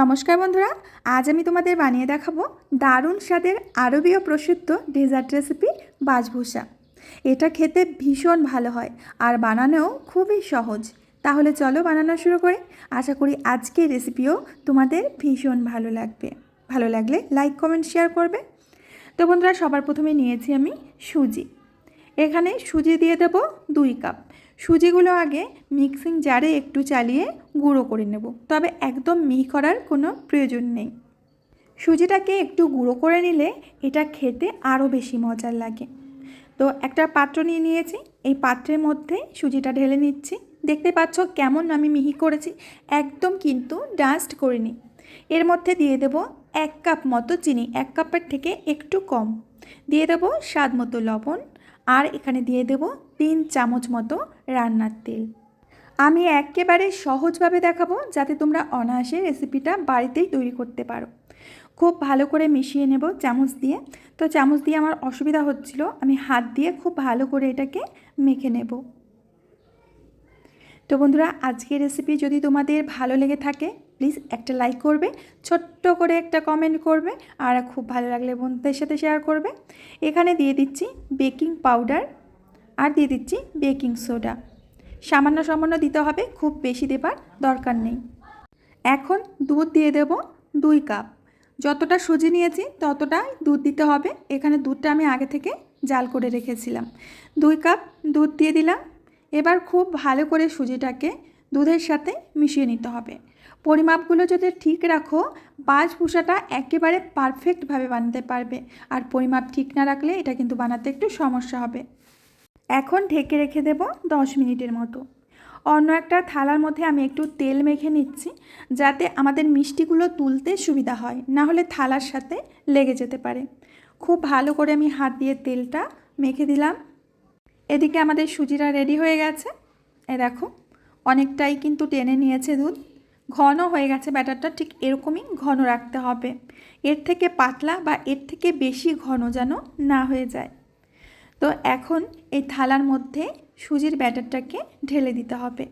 নমস্কার বন্ধুরা, আজ আমি তোমাদের বানিয়ে দেখাবো দারুণ স্বাদের আরবীয় প্রসিদ্ধ ডেজার্ট রেসিপি বাজভূষা এটা খেতে ভীষণ ভালো হয় আর বানানোও খুবই সহজ। তাহলে চলো বানানো শুরু করে। আশা করি আজকের রেসিপিও তোমাদের ভীষণ ভালো লাগবে। ভালো লাগলে লাইক কমেন্ট শেয়ার করবে। তো বন্ধুরা, সবার প্রথমে নিয়েছি আমি সুজি। এখানে সুজি দিয়ে দেব দুই কাপ সুজিগুলো আগে মিক্সিং জারে একটু চালিয়ে গুঁড়ো করে নেব। তবে একদম মিহি করার কোনো প্রয়োজন নেই। সুজিটাকে একটু গুঁড়ো করে নিলে এটা খেতে আরও বেশি মজার লাগে। তো একটা পাত্র নিয়ে নিয়েছি। এই পাত্রের মধ্যে সুজিটা ঢেলে নিচ্ছি। দেখতে পাচ্ছ কেমন আমি মিহি করেছি। একদম কিন্তু ডাস্ট করিনি। এর মধ্যে দিয়ে দেব এক কাপ মতো চিনি। এক কাপের থেকে একটু কম। দিয়ে দেব স্বাদ মতো লবণ। আর এখানে দিয়ে দেব তিন চামচ মতো রান্নার তেল। আমি একেবারে সহজভাবে দেখাবো যাতে তোমরা অনায়াসে রেসিপিটা বাড়িতেই তৈরি করতে পারো। খুব ভালো করে মিশিয়ে নেব চামচ দিয়ে। তো চামচ দিয়ে আমার অসুবিধা হচ্ছিল, আমি হাত দিয়ে খুব ভালো করে এটাকে মেখে নেব। তো বন্ধুরা, আজকের রেসিপি যদি তোমাদের ভালো লেগে থাকে প্লিজ একটা লাইক করবে, ছোট্ট করে একটা কমেন্ট করবে, আর খুব ভালো লাগলে বন্ধুদের সাথে শেয়ার করবে। এখানে দিয়ে দিচ্ছি বেকিং পাউডার আর দিয়ে দিচ্ছি বেকিং সোডা। সামান্য সামান্য দিতে হবে, খুব বেশি দেবার দরকার নেই। এখন দুধ দিয়ে দেব দুই কাপ। যতটা সুজি নিয়েছি, ততটাই দুধ দিতে হবে। এখানে দুধটা আমি আগে থেকে জাল করে রেখেছিলাম। দুই কাপ দুধ দিয়ে দিলাম। এবার খুব ভালো করে সুজিটাকে দুধের সাথে মিশিয়ে নিতে হবে। পরিমাপগুলো যদি ঠিক রাখো বাজভূষাটা একেবারে পারফেক্টভাবে বানাতে পারবে। আর পরিমাপ ঠিক না রাখলে এটা কিন্তু বানাতে একটু সমস্যা হবে। এখন ঢেকে রেখে দেব দশ মিনিটের মতো। অন্য একটা থালার মধ্যে আমি একটু তেল মেখে নিচ্ছি, যাতে আমাদের মিষ্টিগুলো তুলতে সুবিধা হয়, না হলে থালার সাথে লেগে যেতে পারে। খুব ভালো করে আমি হাত দিয়ে তেলটা মেখে দিলাম। এদিকে আমাদের সুজিটা রেডি হয়ে গেছে। এ দেখো, অনেকটাই কিন্তু টেনে নিয়েছে দুধ। ঘন হয়ে গেছে ব্যাটারটা, ঠিক এরকমই ঘন রাখতে হবে। এর থেকে পাতলা বা এর থেকে বেশি ঘন যেন না হয়ে যায়। তো এখন এই থালার মধ্যে সুজির ব্যাটারটাকে ঢেলে দিতে হবে।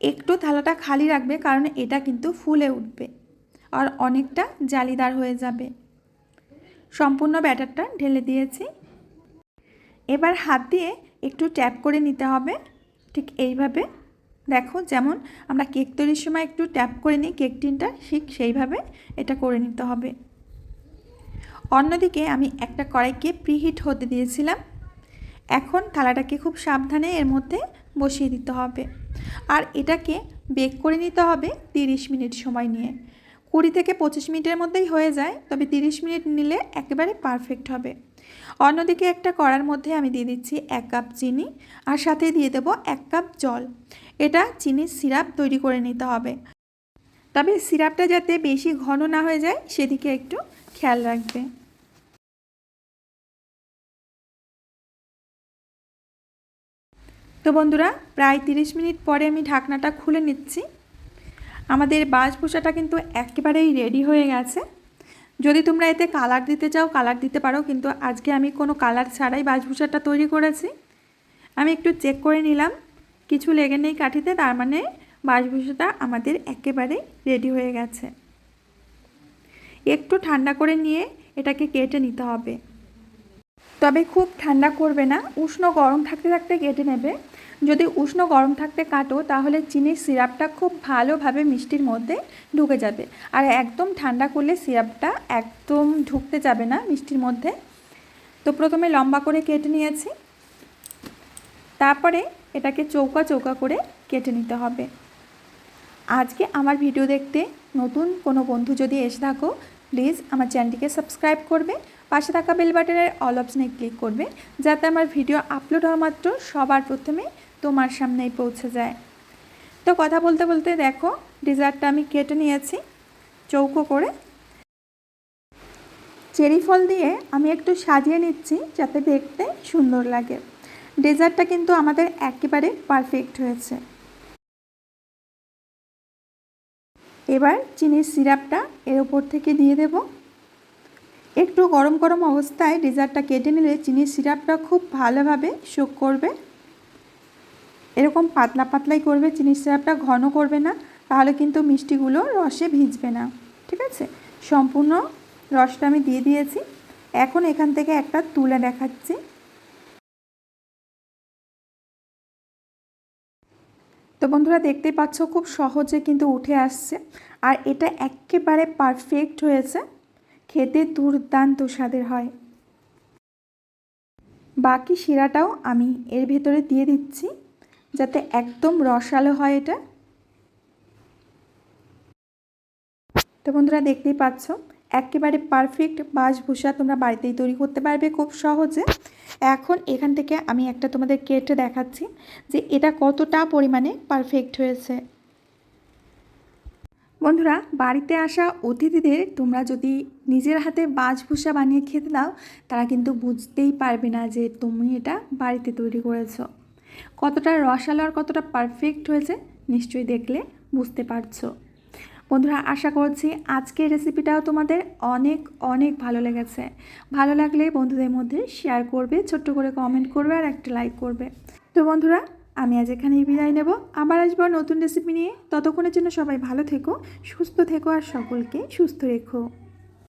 একটু থালাটা খালি রাখবে কারণ এটা কিন্তু ফুলে উঠবে আর অনেকটা জালিদার হয়ে যাবে। সম্পূর্ণ ব্যাটারটা ঢেলে দিয়েছি। এবার হাত দিয়ে একটু ট্যাপ করে নিতে হবে। ঠিক এইভাবে। দেখো যেমন আমরা কেক তৈরির সময় একটু ট্যাপ করে নিই, কেক টিনটা ঠিক সেইভাবে এটা করে নিতে হবে। অন্যদিকে আমি একটা কড়াইকে প্রিহিট হতে দিয়েছিলাম। এখন থালাটাকে খুব সাবধানে এর মধ্যে বসিয়ে দিতে হবে। আর এটাকে বেক করে নিতে হবে তিরিশ মিনিট সময় নিয়ে। কুড়ি থেকে পঁচিশ মিনিটের মধ্যেই হয়ে যায়, তবে তিরিশ মিনিট নিলে একেবারে পারফেক্ট হবে। অন্যদিকে একটা কড়ার মধ্যে আমি দিয়ে দিচ্ছি এক কাপ চিনি, আর সাথে দিয়ে দেবো এক কাপ জল। এটা চিনির সিরাপ তৈরি করে নিতে হবে। তবে সিরাপটা যাতে বেশি ঘন না হয়ে যায়, সেদিকে একটু খেয়াল রাখবে। তো বন্ধুরা, প্রায় তিরিশ মিনিট পরে আমি ঢাকনাটা খুলে নিচ্ছি। আমাদের বাজভূষাটা কিন্তু একেবারেই রেডি হয়ে গেছে। যদি তোমরা এতে কালার দিতে চাও, কালার দিতে পারো, কিন্তু আজকে আমি কোনো কালার ছাড়াই বাজভূষাটা তৈরি করেছি। আমি একটু চেক করে নিলাম। কিছু লেগে নেই কাঠিতে, তার মানে বাজভূষাটা আমাদের একেবারে রেডি হয়ে গেছে। একটু ঠান্ডা করে নিয়ে এটাকে কেটে নিতে হবে। তবে খুব ঠান্ডা করবে না, উষ্ণ গরম থাকতে থাকতে কেটে নেবে। যদি উষ্ণ গরম থাকতে কাটো, তাহলে চিনির সিরাপটা খুব ভালোভাবে মিষ্টির মধ্যে ঢুকে যাবে। আর একদম ঠান্ডা করলে সিরাপটা একদম ঢুকতে যাবে না মিষ্টির মধ্যে। তো প্রথমে লম্বা করে কেটে নিয়েছি। তারপরে এটাকে চৌকা চৌকা করে কেটে নিতে হবে। আজকে আমার ভিডিও দেখতে নতুন কোনো বন্ধু যদি এসে থাকো প্লিজ আমার চ্যানেলটিকে সাবস্ক্রাইব করবে, পাশে থাকা বেল বাটনের অল অপশনে ক্লিক করবে, যাতে আমার ভিডিও আপলোড হওয়া মাত্র সবার প্রথমে তোমার সামনেই পৌঁছে যায়। তো কথা বলতে বলতে দেখো ডিজার্টটা আমি কেটে নিয়েছি, চৌকো করে। চেরি ফল দিয়ে আমি একটু সাজিয়ে নিচ্ছি যাতে দেখতে সুন্দর লাগে। ডেজার্টটা কিন্তু আমাদের একেবারে পারফেক্ট হয়েছে। এবার চিনির সিরাপটা এর ওপর থেকে দিয়ে দেব। একটু গরম গরম অবস্থায় ডেজার্টটা কেটে নিলে চিনির সিরাপটা খুব ভালোভাবে শোক করবে। এরকম পাতলা পাতলাই করবে, চিনির সিরাপটা ঘন করবে না, তাহলে কিন্তু মিষ্টিগুলো রসে ভিজবে না। ঠিক আছে? সম্পূর্ণ রসটা আমি দিয়ে দিয়েছি। এখন এখান থেকে একটা তুলে দেখাচ্ছি। তো বন্ধুরা দেখতেই পাচ্ছ খুব সহজে কিন্তু উঠে আসছে। আর এটা একেবারে পারফেক্ট হয়েছে। খেতে দুর্দান্ত স্বাদের হয়। বাকি শিরাটাও আমি এর ভেতরে দিয়ে দিচ্ছি, যাতে একদম রসালো হয় এটা। তো বন্ধুরা দেখতেই পাচ্ছ একেবারে পারফেক্ট বাসভূষা তোমরা বাড়িতেই তৈরি করতে পারবে খুব সহজে। এখন এখান থেকে আমি একটা তোমাদের কেটে দেখাচ্ছি যে এটা কতটা পরিমাণে পারফেক্ট হয়েছে। বন্ধুরা, বাড়িতে আসা অতিথিদের তোমরা যদি নিজের হাতে বাসভূষা বানিয়ে খেতে দাও, তারা কিন্তু বুঝতেই পারবে না যে তুমি এটা বাড়িতে তৈরি করেছ। কতটা রসালো আর কতটা পারফেক্ট হয়েছে, নিশ্চয়ই দেখলে বুঝতে পারছ। বন্ধুরা, আশা করছি আজকের রেসিপিটাও তোমাদের অনেক অনেক ভালো লেগেছে। ভালো লাগলে বন্ধুদের মধ্যে শেয়ার করবে, ছোট্ট করে কমেন্ট করবে আর একটা লাইক করবে। তো বন্ধুরা, আমি আজ এখানেই বিদায় নেব। আবার আসব নতুন রেসিপি নিয়ে। ততক্ষণের জন্য সবাই ভালো থেকো, সুস্থ থেকো আর সকলকে সুস্থ রেখো।